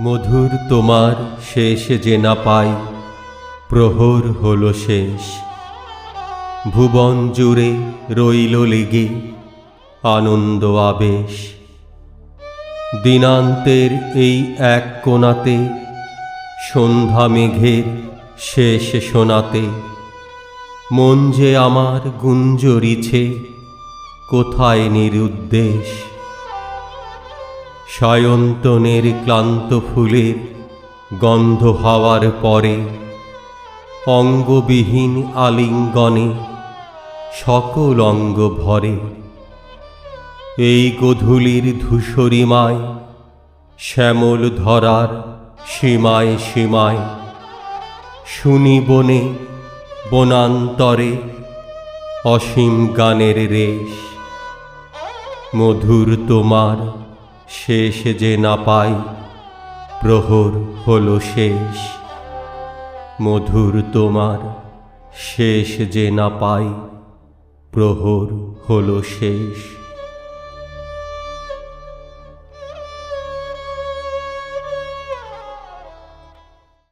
মধুর তোমার শেষ যে না পাই, প্রহর হলো শেষ। ভুবন জুড়ে রইল লেগে আনন্দ আবেশ। দিনান্তের এই এক কোণাতে, সন্ধ্যা মেঘের শেষ শোনাতে মন যে আমার গুঞ্জরিছে, কোথায় নিরুদ্দেশ? সায়ন্তনের ক্লান্ত ফুলের গন্ধ হওয়ার পরে অঙ্গবিহীন আলিঙ্গনে সকল অঙ্গ ভরে। এই গধূলির ধূসরিমায় শ্যামল ধরার সীমায় সীমায় শুনি বনে বনান্তরে অসীম গানের রেশ। মধুর তোমার শেষ যে না পাই, প্রহর হলো শেষ। মধুর তোমার শেষ যে না পাই, প্রহর হলো শেষ।